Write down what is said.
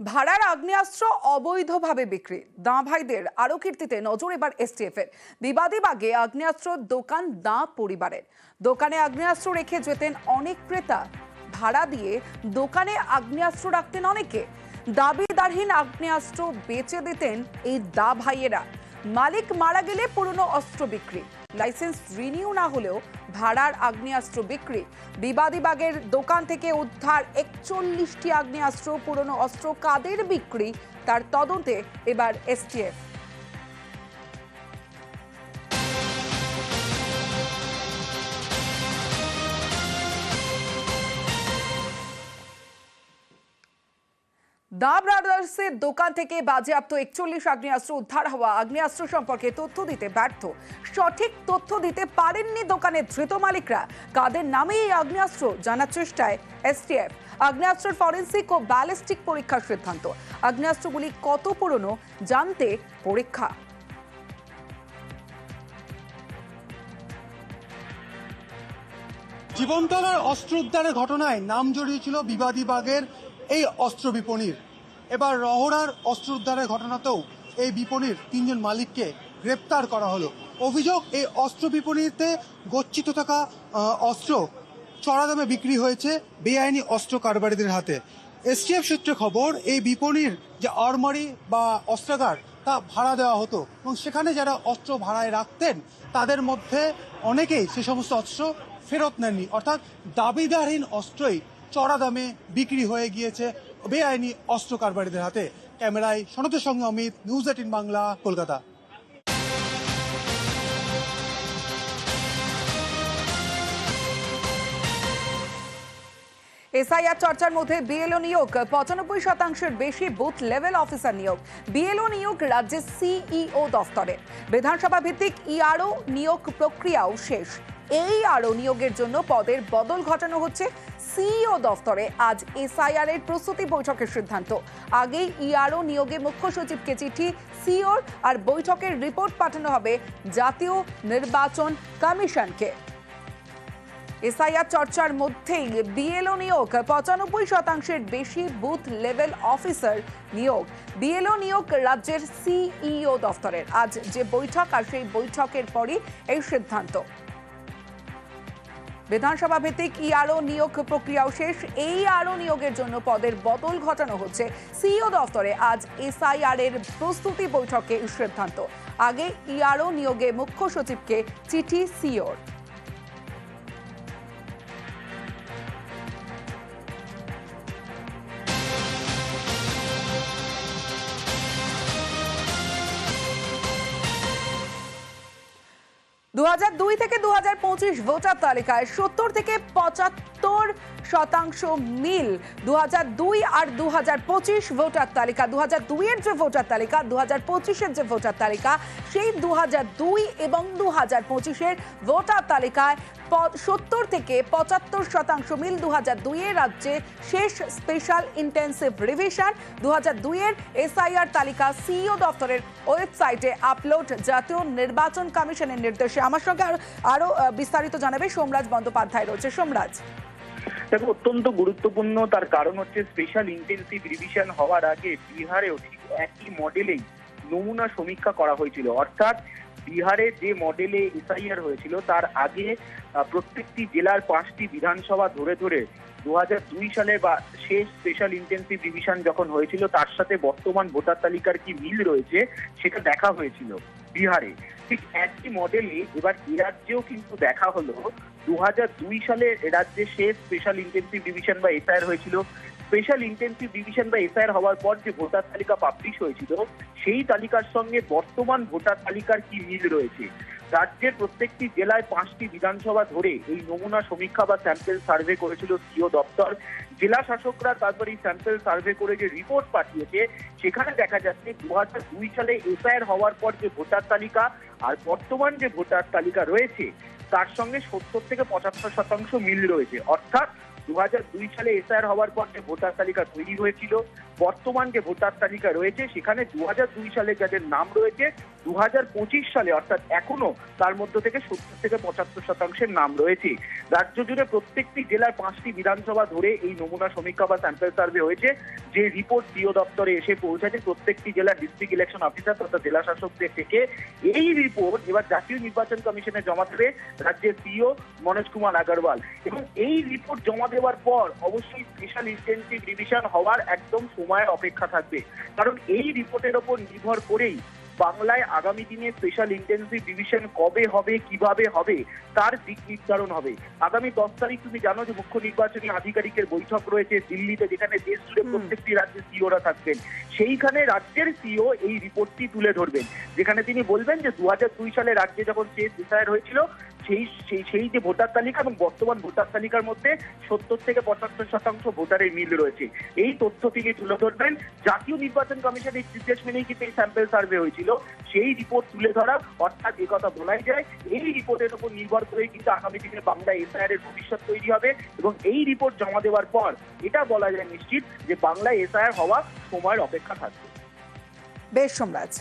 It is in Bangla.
ভাড়ার আগ্নেয়াস্ত্র অবৈধভাবে বিক্রি। দাঁ ভাইদের আরও কীর্তিতে নজর এবার এসটিএফ এর। বিবাদী বাগে আগ্নেয়াস্ত্র দোকান দাঁ পরিবারের। দোকানে আগ্নেয়াস্ত্র রেখে যেতেন অনেক ক্রেতা। ভাড়া দিয়ে দোকানে আগ্নেয়াস্ত্র রাখতেন অনেকে। দাবিদারহীন আগ্নেয়াস্ত্র বেচে দিতেন এই দা ভাইয়েরা। মালিক মারা গেলে পুরনো অস্ত্র বিক্রি। লাইসেন্স রিনিউ না হলেও ভাড়ার আগ্নেয়াস্ত্র বিক্রি। বিবাদীবাগের দোকান থেকে উদ্ধার একচল্লিশটি আগ্নেয়াস্ত্র, পুরনো অস্ত্র, কাদের বিক্রি? তার তদন্তে এবার এসটিএফ। দা ব্রাদার্সের দোকান থেকে বাজেয়াপ্ত একচল্লিশ আগ্নেয়াস্ত্র উদ্ধার হওয়া আগ্নেয়াস্ত্র সম্পর্কে তথ্য দিতে ব্যর্থ। সঠিক তথ্য দিতে পারেননি দোকানের ধৃত মালিকরা। কাদের নামে এই আগ্নেয়াস্ত্র জানার চেষ্টায় এসটিএফ। আগ্নেয়াস্ত্রের ফরেন্সিক ও ব্যালিস্টিক পরীক্ষার সিদ্ধান্ত। আগ্নেয়াস্ত্রগুলি কত পুরনো জানতে পরীক্ষা। জীবনতলার অস্ত্র উদ্ধারের ঘটনায় নাম জড়িয়েছিল বিবাদী বাগের এই অস্ত্র বিপণীর। এবার রহড়ার অস্ত্র উদ্ধারের ঘটনাতেও এই বিপণীর তিনজন মালিককে গ্রেপ্তার করা হলো। অভিযোগ, এই অস্ত্র বিপণীতে গচ্ছিত থাকা অস্ত্র চড়া দামে বিক্রি হয়েছে বেআইনি অস্ত্র কারবারিদের হাতে। এসটিএফ সূত্রে খবর, এই বিপণীর যে আরমারি বা অস্ত্রাগার, তা ভাড়া দেওয়া হতো এবং সেখানে যারা অস্ত্র ভাড়ায় রাখতেন, তাদের মধ্যে অনেকেই সে সমস্ত অস্ত্র ফেরত নেননি। অর্থাৎ দাবিদারহীন অস্ত্রই চড়া দামে বিক্রি হয়ে গিয়েছে। বেআইনি অস্ত্র কারবারিদের হাতে। ক্যামেরায় সনতের সঙ্গে Amit, news eighteen Bangla, Kolkata. SIR চর্চার মধ্যে বিএলও নিয়োগ, পঁচানব্বই শতাংশের বেশি বুথ লেভেল অফিসার নিয়োগ। বিএলও নিয়োগ রাজ্যের সিইও দফতরে। বিধানসভা ভিত্তিক ইআরও নিয়োগ প্রক্রিয়াও শেষ। এই আরও নিয়োগের জন্য পদের বদল ঘটানো হচ্ছে সিইও দফতরে। আজ এসআইআর এর প্রস্তুতি বৈঠকের সিদ্ধান্ত। আগেই ইআরও নিয়োগে মুখ্য সচিবকে চিঠি সিওর আর বৈঠকের রিপোর্ট পাঠানো হবে জাতীয় নির্বাচন কমিশনকে। এসআইআর চর্চার মধ্যেই বিএলও নিয়োগ, পঁচানব্বই শতাংশের বেশি বুথ লেভেল অফিসার নিয়োগ। বিএলও নিয়োগ রাজ্যের সিইও দফতরের। আজ যে বৈঠক আর সেই বৈঠকের পরই এই সিদ্ধান্ত। বিধানসভা ভিত্তিক ইআরও নিয়োগ প্রক্রিয়াও শেষ। এই আরও নিয়োগের জন্য পদের বদল ঘটানো হচ্ছে সিইও দফতরে। আজ এসআইআর এর প্রস্তুতি বৈঠকে সিদ্ধান্ত আগে ইআরও নিয়োগে মুখ্য সচিবকে চিঠি সিওর দু হাজার দুই থেকে দু হাজার পঁচিশ ভোটার তালিকায় সত্তর থেকে পঁচাত্তর শতাংশ মিল। দু হাজার দুই আর দু হাজার পঁচিশ ভোটার তালিকা দু এর যে ভোটার তালিকা দু পঁচিশের যে ভোটার তালিকা, সেই দু হাজার দুই এবং দু হাজার পঁচিশের ভোটার তালিকায় সত্তর থেকে পঁচাত্তর শতাংশ মিল দু হাজার দুইয়ের রাজ্যে শেষ স্পেশাল ইন্টেন্সিভ রিভিশন দু হাজার দুইয়ের এসআইআর তালিকা সিইও দপ্তরের ওয়েবসাইটে আপলোড জাতীয় নির্বাচন কমিশনের নির্দেশে। আমার সঙ্গে আরও আরও বিস্তারিত জানাবে সোমরাজ বন্দ্যোপাধ্যায়। রয়েছে সোমরাজ। দেখো অত্যন্ত গুরুত্বপূর্ণ। তার কারণ হচ্ছে স্পেশাল ইন্টেন্সিভ রিভিশন হওয়ার আগে বিহারেও ঠিক একই মডেলেই নমুনা সমীক্ষা করা হয়েছিল। অর্থাৎ বিহারে যে মডেলে এসআইআর হয়েছিল, তার আগে প্রত্যেকটি জেলার পাঁচটি বিধানসভা ধরে ধরে দু সালে বা শেষ স্পেশাল ইন্টেন্সিভ রিভিশন যখন হয়েছিল, তার সাথে বর্তমান ভোটার তালিকার কি মিল রয়েছে, সেটা দেখা হয়েছিল বিহারে। ঠিক একই মডেলে এবার এ রাজ্যেও কিন্তু দেখা হলো দু হাজার দুই সালে রাজ্যে শেষ স্পেশাল ইন্টেন্সিভ ডিভিশন বা এসআইআর হয়েছিল। স্পেশাল ইন্টেন্সিভ ডিভিশন বা এসআইআর হওয়ার পর যে ভোটার তালিকা পাবলিশ হয়েছিল, সেই তালিকার সঙ্গে বর্তমান ভোটার তালিকার কি মিল রয়েছে? রাজ্যের প্রত্যেকটি জেলায় পাঁচটি বিধানসভা ধরে এই নমুনা সমীক্ষা বা স্যাম্পেল সার্ভে করেছিল সিও দপ্তর। জেলা শাসকরা তারপরে এই স্যাম্পেল সার্ভে করে যে রিপোর্ট পাঠিয়েছে, সেখানে দেখা যাচ্ছে দু দুই সালে এসআইআর হওয়ার পর যে ভোটার তালিকা আর বর্তমান যে ভোটার তালিকা রয়েছে তার সঙ্গে সত্তর থেকে পঁচাত্তর শতাংশ মিল রয়েছে। অর্থাৎ দু সালে এসআর হওয়ার পর যে ভোটার তালিকা তৈরি হয়েছিল, বর্তমান যে ভোটার তালিকা রয়েছে, সেখানে দু সালে যাদের নাম রয়েছে দু হাজার পঁচিশ সালে, অর্থাৎ এখনও তার মধ্য থেকে সত্তর থেকে পঁচাত্তর শতাংশের নাম রয়েছে। রাজ্য জুড়ে প্রত্যেকটি জেলার পাঁচটি বিধানসভা ধরে এই নমুনা সমীক্ষা বা স্যাম্পল সার্ভে হয়েছে, যে রিপোর্ট ডিও দপ্তরে এসে পৌঁছেছে। প্রত্যেকটি জেলার ডিস্ট্রিক্ট ইলেকশন অফিসার তথা জেলা শাসকদের থেকে এই রিপোর্ট এবার জাতীয় নির্বাচন কমিশনে জমা দেবে রাজ্যের সিও মনোজ কুমার আগরওয়াল। এবং এই রিপোর্ট জমা দেওয়ার পর অবশ্যই স্পেশাল ইন্টেন্সিভ রিভিশন হওয়ার একদম সময়ের অপেক্ষা থাকবে। কারণ এই রিপোর্টের ওপর নির্ভর করেই বাংলায় আগামী দিনে স্পেশাল ইন্টেন্সিভ ডিভিশন কবে হবে কীভাবে হবে তার দিক নির্ধারণ হবে। আগামী দশ তারিখ তুমি জানো যে মুখ্য নির্বাচনী আধিকারিকের বৈঠক রয়েছে দিল্লিতে যেখানে দেশ জুড়ে। প্রত্যেকটি রাজ্যের সিওরা থাকবেন। সেইখানে রাজ্যের সিও এই রিপোর্টটি তুলে ধরবেন। যেখানে তিনি বলবেন যে দু দুই সালে রাজ্যে যখন শেষ ডিসাইড হয়েছিল সেই সেই সেই যে ভোটার তালিকা এবং বর্তমান ভোটার তালিকার মধ্যে সত্তর থেকে পঁচাত্তর শতাংশ ভোটারের মিল রয়েছে। এই তথ্য তিনি তুলে ধরবেন। জাতীয় নির্বাচন কমিশনের নির্দেশ মেনেই কিন্তু এই স্যাম্পেল সার্ভে হয়েছিল। সেই রিপোর্ট তুলে ধরা, অর্থাৎ কথা বলাই যায়, এই রিপোর্টের উপর নির্ভর করেই কিন্তু আগামী দিনে বাংলা এসআইআর এর ভবিষ্যৎ তৈরি হবে এবং এই রিপোর্ট জমা দেওয়ার পর এটা বলা যায় নিশ্চিত যে বাংলা এসআইআর হওয়া সময়ের অপেক্ষা থাকবে। বেশ সোমরাজ